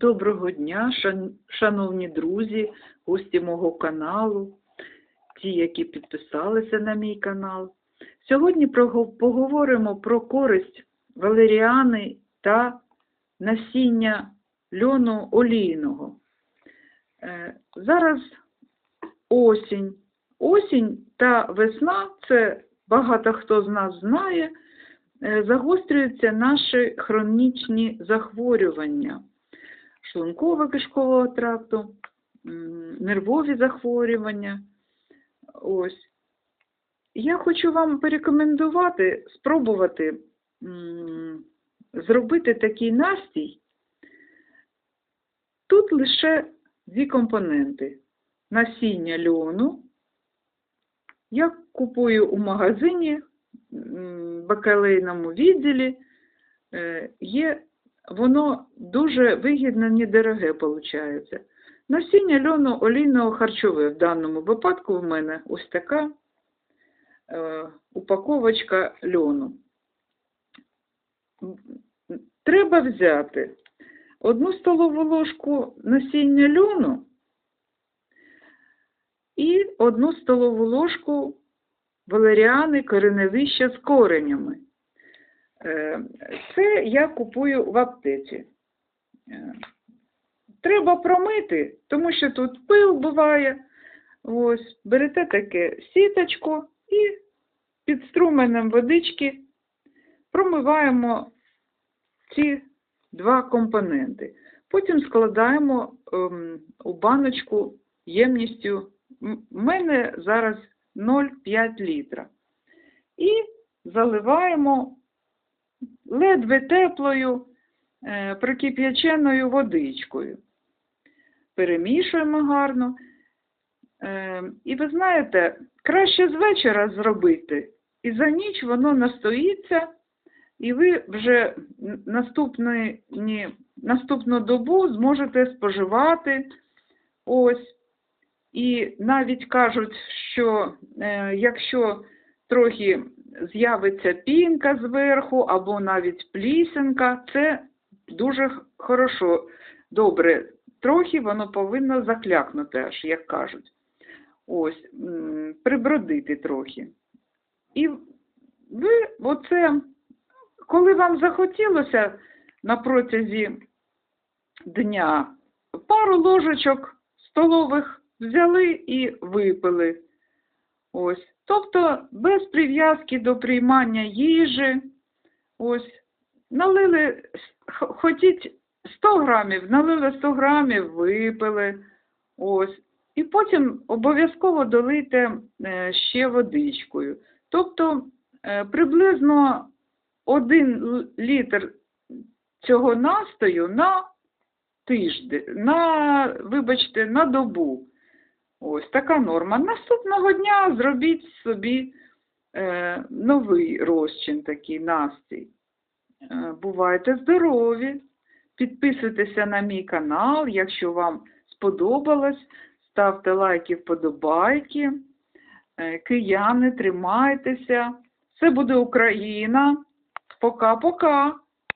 Доброго дня, шановні друзі, гості мого каналу, ті, які підписалися на мій канал. Сьогодні поговоримо про користь валеріани та насіння льону олійного. Е, Зараз осінь. Осінь та весна це багато хто з нас знає, е, загострюються наші хронічні захворювання шлунково-кишкового тракту, нервові захворювання. Ось. Я хочу вам порекомендувати, спробувати зробити такий настій. Тут лише дві компоненти. Насіння льону. Я купую у магазині, бакалейному відділі. Е, Є воно дуже вигідно, недороге виходить. Насіння льону олійного харчове. В даному випадку в мене ось така е, упаковочка льону. Треба взяти одну столову ложку насіння льону і одну столову ложку валеріани кореневища з коренями. Е, Це я купую в аптеці. Е, Треба промити, тому що тут пил буває. Ось, берете таке сіточку і під струменем водички промиваємо ці два компоненти. Потім складаємо ем, у баночку ємністю. У мене зараз 0,5 літра. І заливаємо ледве теплою е, прокип'яченою водичкою. Перемішуємо гарно. Е, і ви знаєте, краще з вечора зробити, і за ніч воно настоїться, і ви вже наступний, ні, наступну добу зможете споживати. Ось. І навіть кажуть, що е, якщо трохи з'явиться пінка зверху або навіть плісенка, це дуже хорошо, добре. Трохи воно повинно заклякнути, аж як кажуть. Ось, прибродити трохи. І ви оце, коли вам захотілося на протязі дня, пару ложечок столових взяли і випили. Ось. Тобто без прив'язки до приймання їжі. Ось. Налили, хотіть 100 грамів, налили 100 грамів, випили. Ось. І потім обов'язково долийте е, ще водичкою. Тобто е, приблизно 1 літр цього настою на тиждень, на, вибачте, на добу. Ось така норма. Наступного дня зробіть собі е, новий розчин, такий настій. Е, бувайте здорові! Підписуйтеся на мій канал, якщо вам сподобалось, ставте лайки, вподобайки. Е, Кияни, тримайтеся. Це буде Україна. Пока-пока.